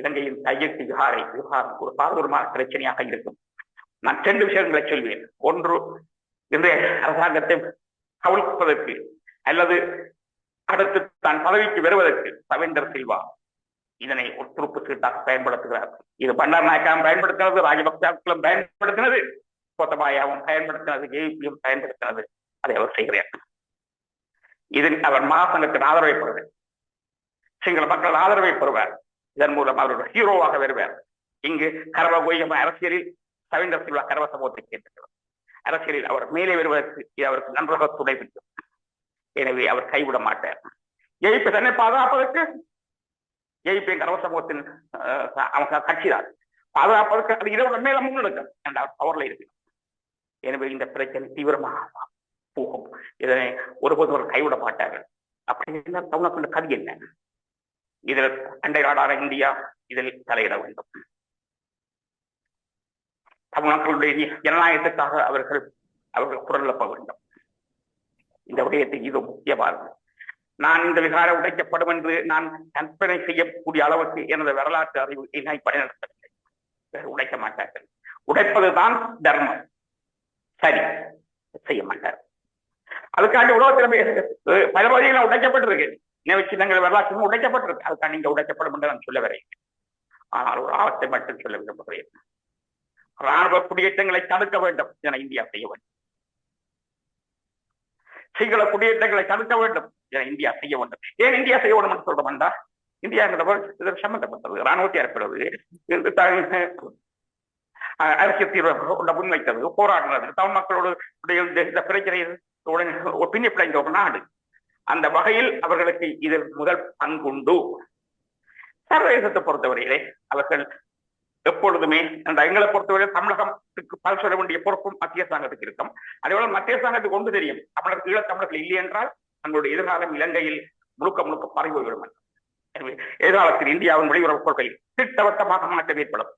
இலங்கையின் கையெழுத்து விகாரை விவகாரம் ஒரு பாரதூரமான பிரச்சனையாக இருக்கும். நான் ரெண்டு விஷயங்களை சொல்வேன். ஒன்று இன்றைய அரசாங்கத்தை கவிழ்ப்பதற்கு அல்லது அடுத்து தான் பதவிக்கு வருவதற்கு சவேந்தர் சில்வா இதனை ஒற்றுப்பு துருப்பு சீட்டாக பயன்படுத்துகிறார். இது பண்டார் நாயக்காவும் பயன்படுத்தினது ராஜபக்சாக்களும் பயன்படுத்தினது கோத்தபாயாவும் பயன்படுத்தினது ஜேபியும் பயன்படுத்தினது. அதை அவர் செய்கிறார். இதில் அவர் மகாசங்கத்தின் ஆதரவை பெறுவார். சிங்கள மக்கள் ஆதரவை பெறுவார். இதன் மூலம் அவர் ஹீரோவாக வருவார். இங்கு கரவ கோயம அரசியலில் சவேந்தர் சில்வா கரவ சமூகத்தை கேட்டுக்கிறார் அரசியலில் அவர் மேலே வருவதற்கு இது அவருக்கு நன்றாக துணை புரியும். எனவே அவர் கைவிட மாட்டார். ஜெயிப்பு தன்னை பாதுகாப்பதற்கு ஜெயிப்பின் கரவ சமூகத்தின் அஹ், அவங்க கட்சிதான். பாதுகாப்பதற்கு அது இரவு மேல முன்னெடுக்கும் என்றால் பவர்ல இருக்கு எனவே இந்த பிரச்சனை தீவிரமாக போகும். இதனை ஒருபோதும் அவர் கைவிட மாட்டார்கள். அப்படி என்ன தமிழ்நாட்டு கதி என்ன? இதில் அண்டை நாடான இந்தியா இதில் தலையிட வேண்டும். தமிழ்நாட்டினுடைய ஜனநாயகத்துக்காக அவர்கள் அவர்கள் குரல் எழுப்ப வேண்டும். இந்த விடயத்தை இது முக்கியமானது நான் இந்த விகாரம் உடைக்கப்படும் என்று நான் கற்பனை செய்யக்கூடிய அளவுக்கு எனது வரலாற்று அறிவு என்னை பயன்படுத்தவில்லை வேறு உடைக்க மாட்டார்கள். உடைப்பதுதான் தர்மம். சரி செய்ய மாட்டார் அதுக்காண்டி உலகத்தில் பல பகுதிகளில் உடைக்கப்பட்டிருக்கு. நினைவு சின்னங்கள் வரலாற்று உடைக்கப்பட்டிருக்கு. அதுக்காண்டி இங்க உடைக்கப்படும் என்று நான் சொல்ல வரேன். ஆனால் ஒரு ஆபத்தை மட்டும் சொல்ல விரும்புகிறேன். ராணுவ குடியேற்றங்களை தடுக்க வேண்டும் என இந்தியா செய்ய வேண்டும். சிங்கள குடியேற்றங்களை தடுக்க வேண்டும் என இந்தியா செய்ய வேண்டும். ஏன் இந்தியா செய்ய வேண்டும் என்று சொல்ல வேண்டாம் இந்தியா இதற்கு சம்பந்தப்பட்டது. ராணுவத்தை ஏற்படுவது அரசியல் தீர்வு உள்ள முன்வைத்தது போராடினது தமிழ் மக்களோடு உடைய இந்த- உடனே ஒரு பின்னி பிழைந்த ஒரு நாடு அந்த வகையில் அவர்களுக்கு இதில் முதல் பங்குண்டு. சர்வதேசத்தை பொறுத்தவரையிலே அவர்கள் எப்பொழுதுமே அந்த எங்களை பொறுத்தவரை தமிழகத்துக்கு பல சொல்ல வேண்டிய பொறுப்பும் மத்திய அரசாங்கத்துக்கு இருக்கும். அதேபோல மத்திய சாங்கத்துக்கு ஒன்று தெரியும். தமிழர் ஈழத்தமிழர்கள் இல்லை என்றால் தங்களுடைய எதிர்காலம் இலங்கையில் முழுக்க முழுக்க பறிவு விடும் எதிர்காலத்தில் இந்தியாவின் வெளியுறவு கொள்கை திட்டவட்டமாக மாற்றம் ஏற்படும்.